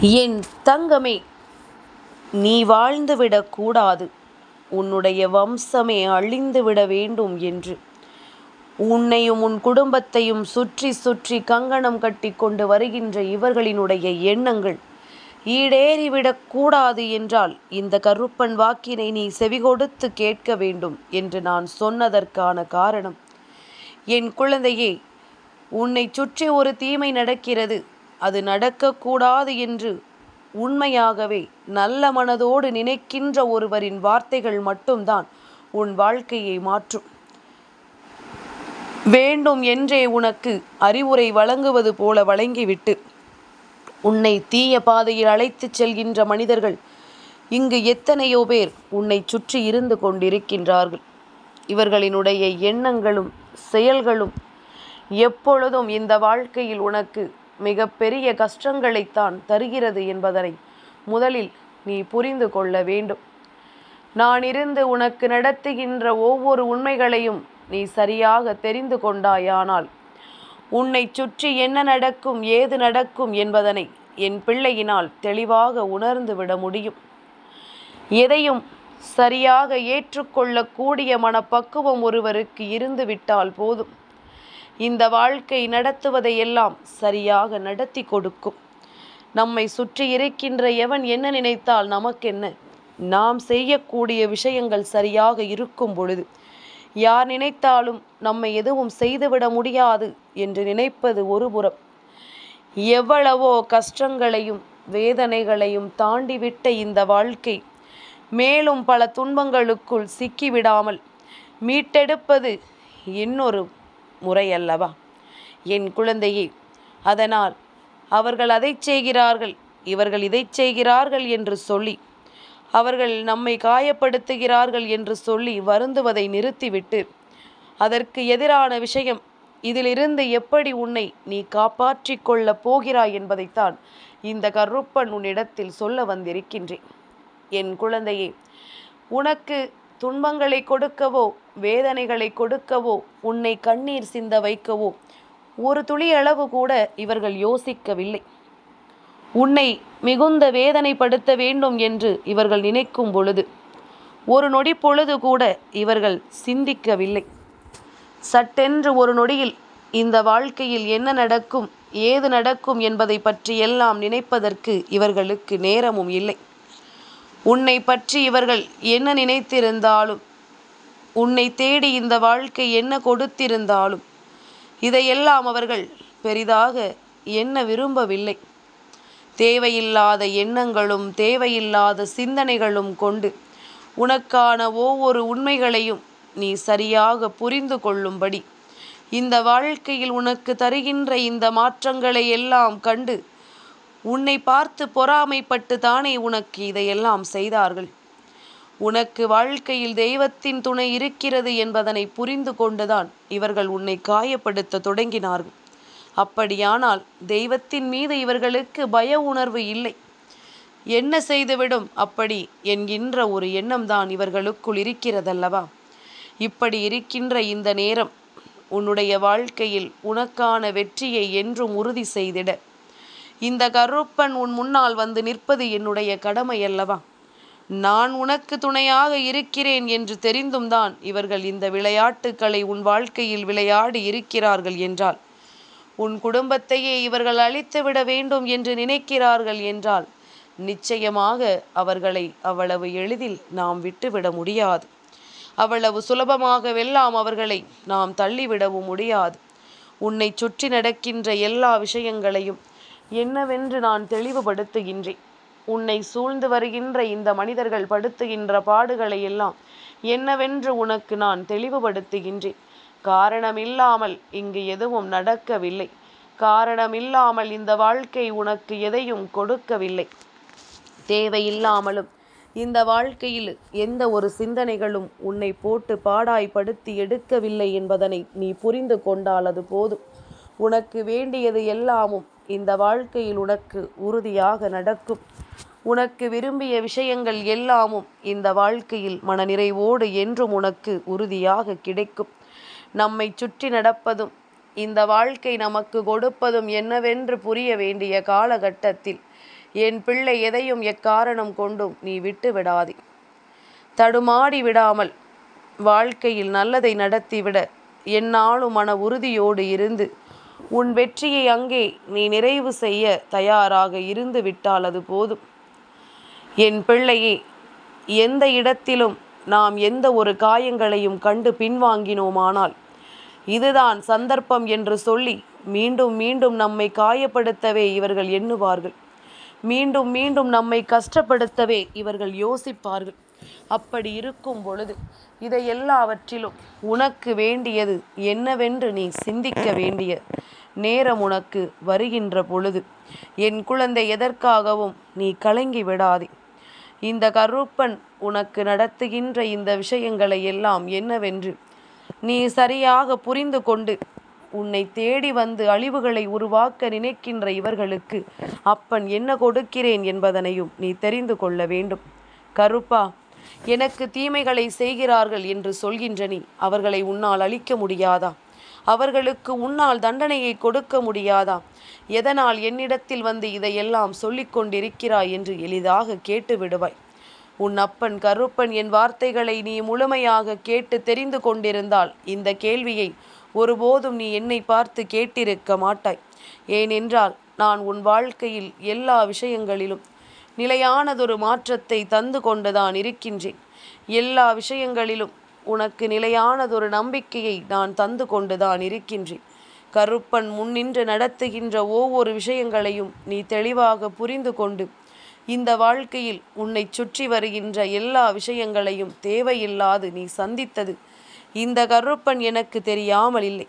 என் தங்கமே நீ வாழ்ந்துவிடக் கூடாது. உன்னுடைய வம்சமே அழிந்துவிட வேண்டும் என்று. உன்னையும் உன் குடும்பத்தையும் சுற்றி சுற்றி கங்கணம் கட்டி கொண்டு வருகின்ற இவர்களினுடைய எண்ணங்கள் ஈடேறிவிடக் கூடாது என்றால் இந்த கருப்பன் வாக்கினை நீ செவிகொடுத்து கேட்க வேண்டும் என்று நான் சொன்னதற்கான காரணம். என் குழந்தையே உன்னை சுற்றி ஒரு தீமை நடக்கிறது. அது நடக்கக்கூடாது என்று உண்மையாகவே நல்ல மனதோடு நினைக்கின்ற ஒருவரின் வார்த்தைகள் மட்டும்தான் உன் வாழ்க்கையை மாற்றும். வேண்டும் என்றே உனக்கு அறிவுரை வழங்குவது போல வழங்கிவிட்டு உன்னை தீய பாதையில் அழைத்துச் செல்கின்ற மனிதர்கள் இங்கு எத்தனையோ பேர் உன்னை சுற்றி இருந்து கொண்டிருக்கின்றார்கள். இவர்களினுடைய எண்ணங்களும் செயல்களும் எப்பொழுதும் இந்த வாழ்க்கையில் உனக்கு மிகப்பெரிய கஷ்டங்களைத்தான் தருகிறது என்பதனை முதலில் நீ புரிந்து கொள்ள வேண்டும். நான் இருந்து உனக்கு நடத்துகின்ற ஒவ்வொரு உண்மைகளையும் நீ சரியாக தெரிந்து கொண்டாயானால் உன்னை சுற்றி என்ன நடக்கும் ஏது நடக்கும் என்பதனை என் பிள்ளையினால் தெளிவாக உணர்ந்து விட முடியும். எதையும் சரியாக ஏற்றுக்கொள்ளக்கூடிய மனப்பக்குவம் ஒருவருக்கு இருந்துவிட்டால் போதும். இந்த வாழ்க்கை நடத்துவதையெல்லாம் சரியாக நடத்தி கொடுக்கும். நம்மை சுற்றி இருக்கின்ற எவன் என்ன நினைத்தால் நமக்கென்ன? நாம் செய்யக்கூடிய விஷயங்கள் சரியாக இருக்கும் பொழுது யார் நினைத்தாலும் நம்மை எதுவும் செய்துவிட முடியாது என்று நினைப்பது ஒருபுறம் எவ்வளவோ கஷ்டங்களையும் வேதனைகளையும் தாண்டிவிட்ட இந்த வாழ்க்கை மேலும் பல துன்பங்களுக்குள் சிக்கிவிடாமல் மீட்டெடுப்பது இன்னொரு முறையல்லவா? என் குழந்தையே அதனால் அவர்கள் அதை செய்கிறார்கள் இவர்கள் இதை செய்கிறார்கள் என்று சொல்லி அவர்கள் நம்மை காயப்படுத்துகிறார்கள் என்று சொல்லி வருந்துவதை நிறுத்திவிட்டு அதற்கு எதிரான விஷயம் இதிலிருந்து எப்படி உன்னை நீ காப்பாற்றிக் கொள்ளப் போகிறாய் என்பதைத்தான் இந்த கருப்பன் உன்னிடத்தில் சொல்ல வந்திருக்கின்றேன். என் குழந்தையே உனக்கு துன்பங்களை கொடுக்கவோ வேதனைகளை கொடுக்கவோ உன்னை கண்ணீர் சிந்த வைக்கவோ ஒரு துளி அளவு கூட இவர்கள் யோசிக்கவில்லை. உன்னை மிகுந்த வேதனைப்படுத்த வேண்டும் என்று இவர்கள் நினைக்கும் பொழுது ஒரு நொடி பொழுது கூட இவர்கள் சிந்திக்கவில்லை. சட்டென்று ஒரு நொடியில் இந்த வாழ்க்கையில் என்ன நடக்கும் ஏது நடக்கும் என்பதை பற்றி எல்லாம் நினைப்பதற்கு இவர்களுக்கு நேரமும் இல்லை. உன்னை பற்றி இவர்கள் என்ன நினைத்திருந்தாலும் உன்னை தேடி இந்த வாழ்க்கை என்ன கொடுத்திருந்தாலும் இதையெல்லாம் அவர்கள் பெரிதாக எண்ண விரும்பவில்லை. தேவையில்லாத எண்ணங்களும் தேவையில்லாத சிந்தனைகளும் கொண்டு உனக்கான ஒவ்வொரு உண்மைகளையும் நீ சரியாக புரிந்து கொள்ளும்படி இந்த வாழ்க்கையில் உனக்கு தருகின்ற இந்த மாற்றங்களை எல்லாம் கண்டு உன்னை பார்த்து பொறாமைப்பட்டு தானே உனக்கு இதையெல்லாம் செய்தார்கள். உனக்கு வாழ்க்கையில் தெய்வத்தின் துணை இருக்கிறது என்பதனை புரிந்து கொண்டுதான் இவர்கள் உன்னை காயப்படுத்த தொடங்கினார்கள். அப்படியானால் தெய்வத்தின் மீது இவர்களுக்கு பய உணர்வு இல்லை. என்ன செய்துவிடும்? அப்படி என்கின்ற ஒரு எண்ணம்தான் இவர்களுக்குள் இருக்கிறதல்லவா? இப்படி இருக்கின்ற இந்த நேரம் உன்னுடைய வாழ்க்கையில் உனக்கான வெற்றியை என்றும் உறுதி செய்திட. இந்த கருப்பன் உன் முன்னால் வந்து நிற்பது என்னுடைய கடமை அல்லவா நான் உனக்கு துணையாக இருக்கிறேன் என்று தெரிந்தும் தான் இவர்கள் இந்த விளையாட்டுக்களை உன் வாழ்க்கையில் விளையாடி இருக்கிறார்கள் என்றால் உன் குடும்பத்தையே இவர்கள் அழித்துவிட வேண்டும் என்று நினைக்கிறார்கள் என்றால் நிச்சயமாக அவர்களை அவ்வளவு எளிதில் நாம் விட்டுவிட முடியாது. அவ்வளவு சுலபமாகவெல்லாம் அவர்களை நாம் தள்ளிவிடவும் முடியாது. உன்னை சுற்றி நடக்கின்ற எல்லா விஷயங்களையும் என்னவென்று நான் தெளிவுபடுத்துகின்றேன். உன்னை சூழ்ந்து வருகின்ற இந்த மனிதர்கள் படுத்துகின்ற பாடுகளை எல்லாம் என்னவென்று உனக்கு நான் தெளிவுபடுத்துகின்றேன். காரணமில்லாமல் இங்கு எதுவும் நடக்கவில்லை. காரணமில்லாமல் இந்த வாழ்க்கை உனக்கு எதையும் கொடுக்கவில்லை. தேவையில்லாமலும் இந்த வாழ்க்கையில் எந்த ஒரு சிந்தனைகளும் உன்னை போட்டு பாடாய்படுத்தி எடுக்கவில்லை என்பதனை நீ புரிந்து கொண்டால் அது போதும். உனக்கு வேண்டியது எல்லாமும் இந்த வாழ்க்கையில் உனக்கு உறுதியாக நடக்கும். உனக்கு விரும்பிய விஷயங்கள் எல்லாமும் இந்த வாழ்க்கையில் மனநிறைவோடு என்றும் உனக்கு உறுதியாக கிடைக்கும். நம்மை சுற்றி நடப்பதும் இந்த வாழ்க்கை நமக்கு கொடுப்பதும் என்னவென்று புரிய வேண்டிய காலகட்டத்தில் என் பிள்ளை எதையும் எக்காரணம் கொண்டும் நீ விட்டு விடாதே. தடுமாடி விடாமல் வாழ்க்கையில் நல்லதை நடத்திவிட என்னாலும் மன உறுதியோடு இருந்து உன் வெற்றியை அங்கே நீ நிறைவு செய்ய தயாராக இருந்து விட்டால் அது போதும். என் பிள்ளையே எந்த இடத்திலும் நாம் எந்த ஒரு காயங்களையும் கண்டு பின்வாங்கினோமானால் இதுதான் சந்தர்ப்பம் என்று சொல்லி மீண்டும் மீண்டும் நம்மை காயப்படுத்தவே இவர்கள் எண்ணுவார்கள். மீண்டும் மீண்டும் நம்மை கஷ்டப்படுத்தவே இவர்கள் யோசிப்பார்கள். அப்படி இருக்கும் பொழுது இதை எல்லாவற்றிலும் உனக்கு வேண்டியது என்னவென்று நீ சிந்திக்க வேண்டிய நேரம் உனக்கு வருகின்ற பொழுது என் குழந்தை எதற்காகவும் நீ கலங்கி விடாதே. இந்த கருப்பன் உனக்கு நடத்துகின்ற இந்த விஷயங்களை எல்லாம் என்னவென்று நீ சரியாக புரிந்து கொண்டு உன்னை தேடி வந்து அழிவுகளை உருவாக்க நினைக்கின்ற இவர்களுக்கு அப்பன் என்ன கொடுக்கிறேன் என்பதனையும் நீ தெரிந்து கொள்ள வேண்டும். கருப்பா எனக்கு தீமைகளை செய்கிறார்கள் என்று சொல்கின்ற நீ அவர்களை உன்னால் அழிக்க முடியாதா? அவர்களுக்கு உன்னால் தண்டனையை கொடுக்க முடியாதா? எதனால் என்னிடத்தில் வந்து இதையெல்லாம் சொல்லிக் கொண்டிருக்கிறாய் என்று எளிதாக கேட்டு விடுவாய். உன் அப்பன் கருப்பன் என் வார்த்தைகளை நீ முழுமையாக கேட்டு தெரிந்து கொண்டிருந்தால் இந்த கேள்வியை ஒருபோதும் நீ என்னை பார்த்து கேட்டிருக்க மாட்டாய். ஏனென்றால் நான் உன் வாழ்க்கையில் எல்லா விஷயங்களிலும் நிலையானதொரு மாற்றத்தை தந்து கொண்டுதான் இருக்கின்றேன். எல்லா விஷயங்களிலும் உனக்கு நிலையானதொரு நம்பிக்கையை நான் தந்து கொண்டுதான் இருக்கின்றேன். கருப்பன் முன்னின்று நடத்துகின்ற ஒவ்வொரு விஷயங்களையும் நீ தெளிவாக புரிந்து கொண்டு இந்த வாழ்க்கையில் உன்னை சுற்றி வருகின்ற எல்லா விஷயங்களையும் தேவையில்லாது நீ சந்தித்தது. இந்த கருப்பன் எனக்கு தெரியாமல் இல்லை.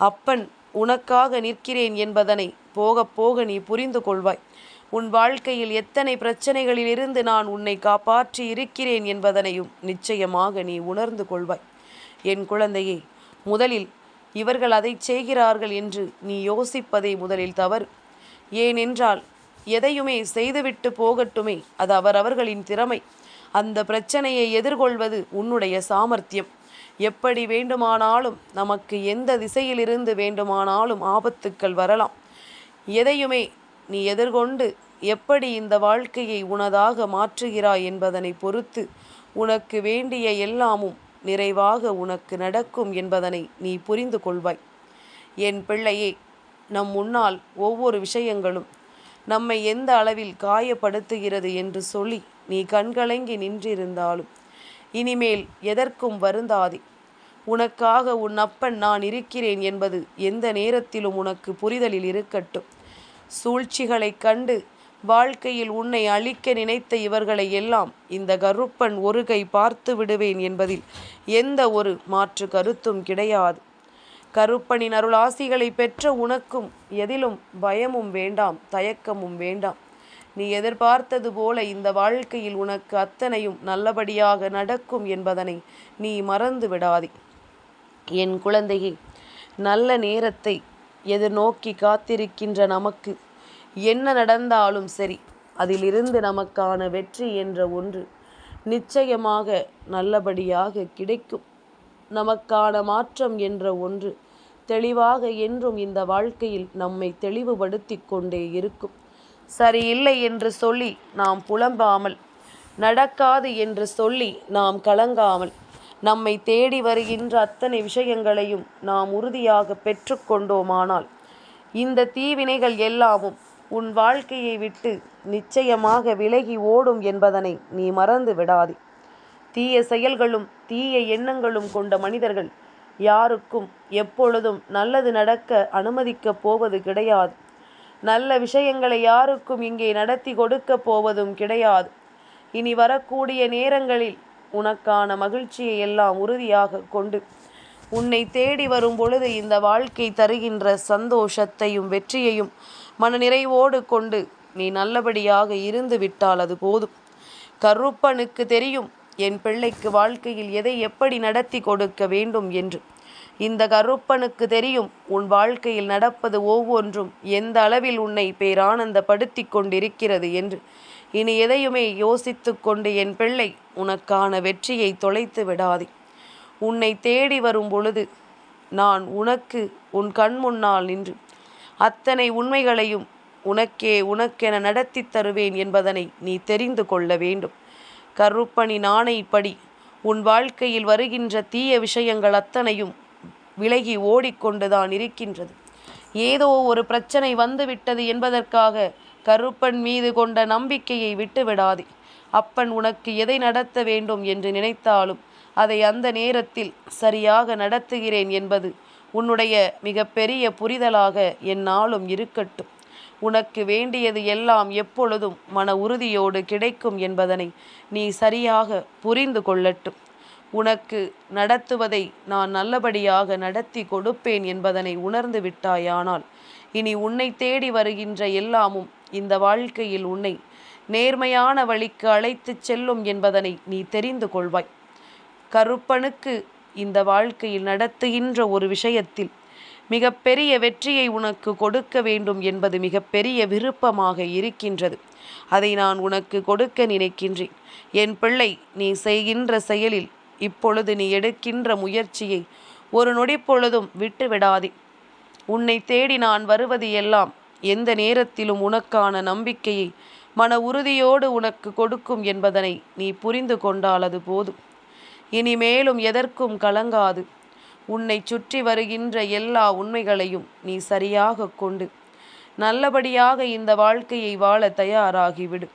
அப்பன் உனக்காக நிற்கிறேன் என்பதனை போக போக நீ புரிந்து கொள்வாய். உன் வாழ்க்கையில் எத்தனை பிரச்சனைகளில் இருந்து நான் உன்னை காப்பாற்றி இருக்கிறேன் என்பதனையும் நிச்சயமாக நீ உணர்ந்து கொள்வாய். என் குழந்தையே முதலில் இவர்கள் அதை செய்கிறார்கள் என்று நீ யோசிப்பதே முதலில் தவறு. ஏனென்றால் எதையுமே செய்துவிட்டு போகட்டுமே அது அவரவர்களின் திறமை. அந்த பிரச்சனையை எதிர்கொள்வது உன்னுடைய சாமர்த்தியம். எப்படி வேண்டுமானாலும் நமக்கு எந்த திசையிலிருந்து வேண்டுமானாலும் ஆபத்துக்கள் வரலாம். எதையுமே நீ எதிர்கொண்டு எப்படி இந்த வாழ்க்கையை உனதாக மாற்றுகிறாய் என்பதனை பொறுத்து உனக்கு வேண்டிய எல்லாமும் நிறைவாக உனக்கு நடக்கும் என்பதனை நீ புரிந்து கொள்வாய். என் பிள்ளையே நம் முன்னால் ஒவ்வொரு விஷயங்களும் நம்மை எந்த அளவில் காயப்படுத்துகிறது என்று சொல்லி நீ கண்கலங்கி நின்றிருந்தாலும் இனிமேல் எதற்கும் வருந்தாதே. உனக்காக உன் அப்பன் நான் இருக்கிறேன் என்பது எந்த நேரத்திலும் உனக்கு புரிதலில் இருக்கட்டும். சூழ்ச்சிகளைக் கண்டு வாழ்க்கையில் உன்னை அழிக்க நினைத்த இவர்களை எல்லாம் இந்த கருப்பன் ஒரு கை பார்த்து விடுவேன் என்பதில் எந்த ஒரு மாற்று கருத்தும் கிடையாது. கருப்பனின் அருளாசிகளை பெற்ற உனக்கும் எதிலும் பயமும் வேண்டாம் தயக்கமும் வேண்டாம். நீ எதிர்பார்த்தது போல இந்த வாழ்க்கையில் உனக்கு அத்தனையும் நல்லபடியாக நடக்கும் என்பதனை நீ மறந்து விடாதே. என் குழந்தையே நல்ல நேரத்தை எதிர்நோக்கி காத்திருக்கின்ற நமக்கு என்ன நடந்தாலும் சரி அதிலிருந்து நமக்கான வெற்றி என்ற ஒன்று நிச்சயமாக நல்லபடியாக கிடைக்கும். நமக்கான மாற்றம் என்ற ஒன்று தெளிவாக என்றும் இந்த வாழ்க்கையில் நம்மை தெளிவுபடுத்தி கொண்டே இருக்கும். சரியில்லை என்று சொல்லி நாம் புலம்பாமல் நடக்காது என்று சொல்லி நாம் கலங்காமல் நம்மை தேடி வருகின்ற அத்தனை விஷயங்களையும் நாம் உறுதியாக பெற்றுக்கொண்டோமானால் இந்த தீவினைகள் எல்லாமும் உன் வாழ்க்கையை விட்டு நிச்சயமாக விலகி ஓடும் என்பதனை நீ மறந்து விடாதே. தீய செயல்களும் தீய எண்ணங்களும் கொண்ட மனிதர்கள் யாருக்கும் எப்பொழுதும் நல்லது நடக்க அனுமதிக்கப் போவது கிடையாது. நல்ல விஷயங்களை யாருக்கும் இங்கே நடத்தி கொடுக்க போவதும் கிடையாது. இனி வரக்கூடிய நேரங்களில் உனக்கான மகிழ்ச்சியை எல்லாம் உறுதியாக கொண்டு உன்னை தேடி வரும் பொழுது இந்த வாழ்க்கை தருகின்ற சந்தோஷத்தையும் வெற்றியையும் மனநிறைவோடு கொண்டு நீ நல்லபடியாக இருந்து விட்டால் அது போதும். கருப்பனுக்கு தெரியும் என் பிள்ளைக்கு வாழ்க்கையில் எதை எப்படி நடத்தி கொடுக்க வேண்டும் என்று. இந்த கருப்பனுக்கு தெரியும் உன் வாழ்க்கையில் நடப்பது ஒவ்வொன்றும் எந்த அளவில் உன்னை பேரானந்தப்படுத்தி கொண்டிருக்கிறது என்று. இனி எதையுமே யோசித்து கொண்டு என் பிள்ளை உனக்கான வெற்றியை தொலைத்து விடாதே. உன்னை தேடி வரும் பொழுது நான் உனக்கு உன் கண் முன்னால் நின்று அத்தனை உண்மைகளையும் உனக்கே உனக்கென நடத்தி தருவேன் என்பதனை நீ தெரிந்து கொள்ள வேண்டும். கருப்பணி நாணைப்படி உன் வாழ்க்கையில் வருகின்ற தீய விஷயங்கள் அத்தனையும் விலகி ஓடிக்கொண்டுதான் இருக்கின்றது. ஏதோ ஒரு பிரச்சனை வந்துவிட்டது என்பதற்காக கருப்பன் மீது கொண்ட நம்பிக்கையை விட்டுவிடாதே. அப்பன் உனக்கு எதை நடத்த வேண்டும் என்று நினைத்தாலும் அதை அந்த நேரத்தில் சரியாக நடத்துகிறேன் என்பது உன்னுடைய மிகப்பெரிய புரிதலாக என்னாலும் இருக்கட்டும். உனக்கு வேண்டியது எல்லாம் எப்பொழுதும் மன உறுதியோடு கிடைக்கும் என்பதனை நீ சரியாக புரிந்து கொள்ளட்டும். உனக்கு நடத்துவதை நான் நல்லபடியாக நடத்தி கொடுப்பேன் என்பதனை உணர்ந்து விட்டாயானால் இனி உன்னை தேடி வருகின்ற எல்லாமும் இந்த வாழ்க்கையில் உன்னை நேர்மையான வழிக்கு அழைத்துச் செல்லும் என்பதனை நீ தெரிந்து கொள்வாய். கருப்பனுக்கு இந்த வாழ்க்கையில் நடத்துகின்ற ஒரு விஷயத்தில் மிகப்பெரிய வெற்றியை உனக்கு கொடுக்க வேண்டும் என்பது மிகப்பெரிய விருப்பமாக இருக்கின்றது. அதை நான் உனக்கு கொடுக்க நினைக்கின்றேன். என் பிள்ளை நீ செய்கின்ற செயலில் இப்பொழுது நீ எடுக்கின்ற முயற்சியை ஒரு நொடி பொழுதும் விட்டுவிடாதே. உன்னை தேடி நான் வருவது எல்லாம் எந்த நேரத்திலும் உனக்கான நம்பிக்கையை மன உறுதியோடு உனக்கு கொடுக்கும் என்பதனை நீ புரிந்து கொண்டால் அது போதும். இனிமேலும் எதற்கும் கலங்காது. உன்னை சுற்றி வருகின்ற எல்லா உண்மைகளையும் நீ சரியாக கொண்டு நல்லபடியாக இந்த வாழ்க்கையை வாழ தயாராகிவிடு.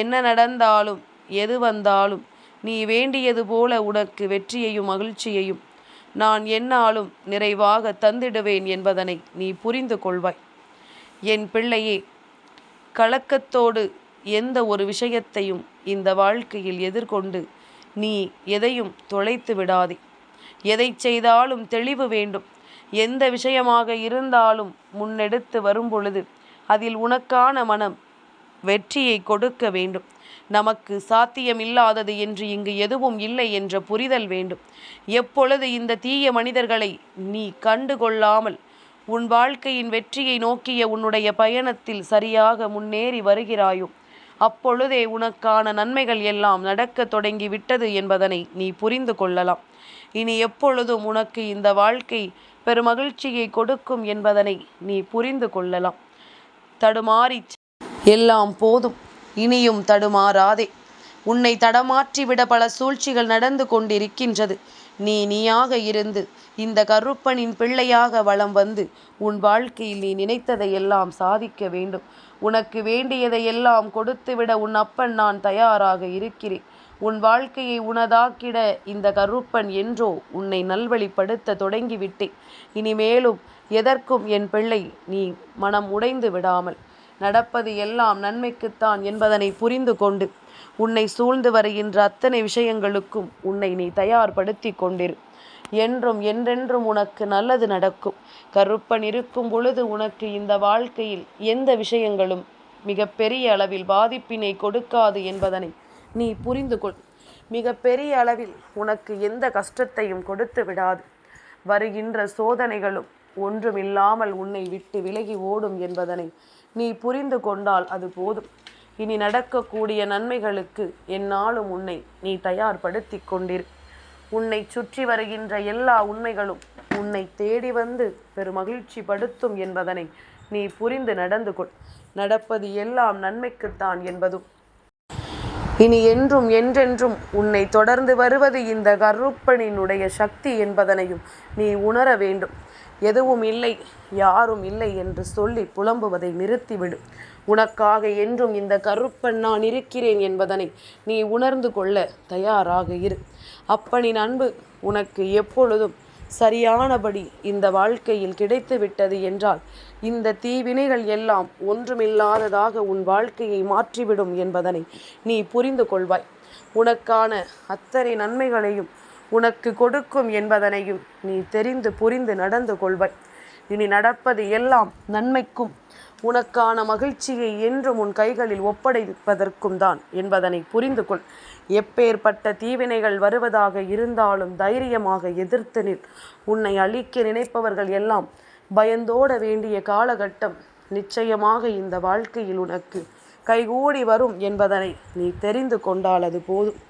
என்ன நடந்தாலும் எது வந்தாலும் நீ வேண்டியது போல உனக்கு வெற்றியையும் மகிழ்ச்சியையும் நான் என்னாலும் நிறைவாக தந்திடுவேன் என்பதனை நீ புரிந்து கொள்வாய். என் பிள்ளையே கலக்கத்தோடு எந்த ஒரு விஷயத்தையும் இந்த வாழ்க்கையில் எதிர்கொண்டு நீ எதையும் தொலைத்து விடாதே. எதை செய்தாலும் தெளிவு வேண்டும். எந்த விஷயமாக இருந்தாலும் முன்னெடுத்து வரும் பொழுது அதில் உனக்கான மனம் வெற்றியை கொடுக்க வேண்டும். நமக்கு சாத்தியமில்லாதது என்று இங்கு எதுவும் இல்லை என்ற புரிதல் வேண்டும். எப்பொழுது இந்த தீய மனிதர்களை நீ கண்டு கொள்ளாமல் உன் வாழ்க்கையின் வெற்றியை நோக்கிய உன்னுடைய பயணத்தில் சரியாக முன்னேறி வருகிறாயோ அப்பொழுதே உனக்கான நன்மைகள் எல்லாம் நடக்க தொடங்கி விட்டது என்பதனை நீ புரிந்து கொள்ளலாம். இனி எப்பொழுதும் உனக்கு இந்த வாழ்க்கை பெருமகிழ்ச்சியை கொடுக்கும் என்பதனை நீ புரிந்து கொள்ளலாம். தடுமாறி எல்லாம் போதும். இனியும் தடுமாறாதே. உன்னை தடமாற்றிவிட பல சூழ்ச்சிகள் நடந்து கொண்டிருக்கின்றது. நீ நீயாக இருந்து இந்த கருப்பனின் பிள்ளையாக வளம் வந்து உன் வாழ்க்கையில் நீ நினைத்ததை எல்லாம் சாதிக்க வேண்டும். உனக்கு வேண்டியதையெல்லாம் கொடுத்துவிட உன் அப்பன் நான் தயாராக இருக்கிறேன். உன் வாழ்க்கையை உனதாக்கிட இந்த கருப்பன் என்றோ உன்னை நல்வழிப்படுத்த தொடங்கிவிட்டேன். இனிமேலும் எதற்கும் என் பிள்ளை நீ மனம் உடைந்து விடாமல் நடப்பது எல்லாம் நன்மைக்குத்தான் என்பதனை புரிந்து கொண்டு உன்னை சூழ்ந்து வருகின்ற அத்தனை விஷயங்களுக்கும் உன்னை நீ தயார்படுத்தி கொண்டிரு. என்றும் என்றென்றும் உனக்கு நல்லது நடக்கும். கருப்பன் இருக்கும் பொழுது உனக்கு இந்த வாழ்க்கையில் எந்த விஷயங்களும் மிக பெரிய அளவில் பாதிப்பினை கொடுக்காது என்பதனை நீ புரிந்து கொள். மிக பெரிய அளவில் உனக்கு எந்த கஷ்டத்தையும் கொடுத்து விடாது. வருகின்ற சோதனைகளும் ஒன்றுமில்லாமல் உன்னை விட்டு விலகி ஓடும் என்பதனை நீ புரிந்து கொண்டால் அது போதும். இனி நடக்கக்கூடிய நன்மைகளுக்கு என்னாலும் உன்னை நீ தயார்படுத்தி கொண்டிரு. உன்னை சுற்றி வருகின்ற எல்லா உண்மைகளும் உன்னை தேடி வந்து பெருமகிழ்ச்சி படுத்தும் என்பதனை நீ புரிந்து நடந்து கொள். நடப்பது எல்லாம் நன்மைக்குத்தான் என்பதும். இனி என்றும் என்றென்றும் உன்னை தொடர்ந்து வருவது இந்த கருப்பனினுடைய சக்தி என்பதனையும் நீ உணர வேண்டும். எதுவும் இல்லை யாரும் இல்லை என்று சொல்லி புலம்புவதை நிறுத்திவிடு. உனக்காக என்றும் இந்த கருப்பன் நான் இருக்கிறேன் என்பதனை நீ உணர்ந்து கொள்ள தயாராக இரு. அப்பனின் அன்பு உனக்கு எப்பொழுதும் சரியானபடி இந்த வாழ்க்கையில் கிடைத்து விட்டது என்றால் இந்த தீவினைகள் எல்லாம் ஒன்றுமில்லாததாக உன் வாழ்க்கையை மாற்றிவிடும் என்பதனை நீ புரிந்து கொள்வாய். உனக்கான அத்தனை நன்மைகளையும் உனக்கு கொடுக்கும் என்பதனையும் நீ தெரிந்து புரிந்து நடந்து கொள்வாய். இனி நடப்பது எல்லாம் நன்மைக்கும். உனக்கான மகிழ்ச்சியை என்றும் உன் கைகளில் ஒப்படைப்பதற்கும் தான் என்பதனை புரிந்து கொள். எப்பேற்பட்ட தீவினைகள் வருவதாக இருந்தாலும் தைரியமாக எதிர்த்து நில். உன்னை அழிக்க நினைப்பவர்கள் எல்லாம் பயந்தோட வேண்டிய காலகட்டம் நிச்சயமாக இந்த வாழ்க்கையில் உனக்கு கைகூடி வரும் என்பதனை நீ தெரிந்து கொண்டால் அது போதும்.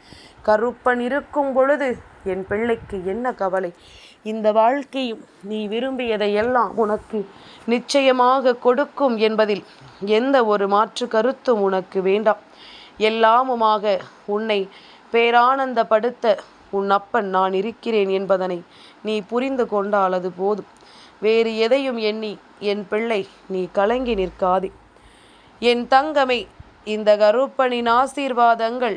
கருப்பன் இருக்கும் பொழுது என் பிள்ளைக்கு என்ன கவலை? இந்த வாழ்க்கையும் நீ விரும்பியதையெல்லாம் உனக்கு நிச்சயமாக கொடுக்கும் என்பதில் எந்த ஒரு மாற்று கருத்தும் உனக்கு வேண்டாம். எல்லாமுமாக உன்னை பேரானந்தப்படுத்த உன் அப்பன் நான் இருக்கிறேன் என்பதனை நீ புரிந்து கொண்டால் அது போதும். வேறு எதையும் எண்ணி என் பிள்ளை நீ கலங்கி நிற்காதே. என் தங்கமே இந்த கருப்பனின் ஆசீர்வாதங்கள்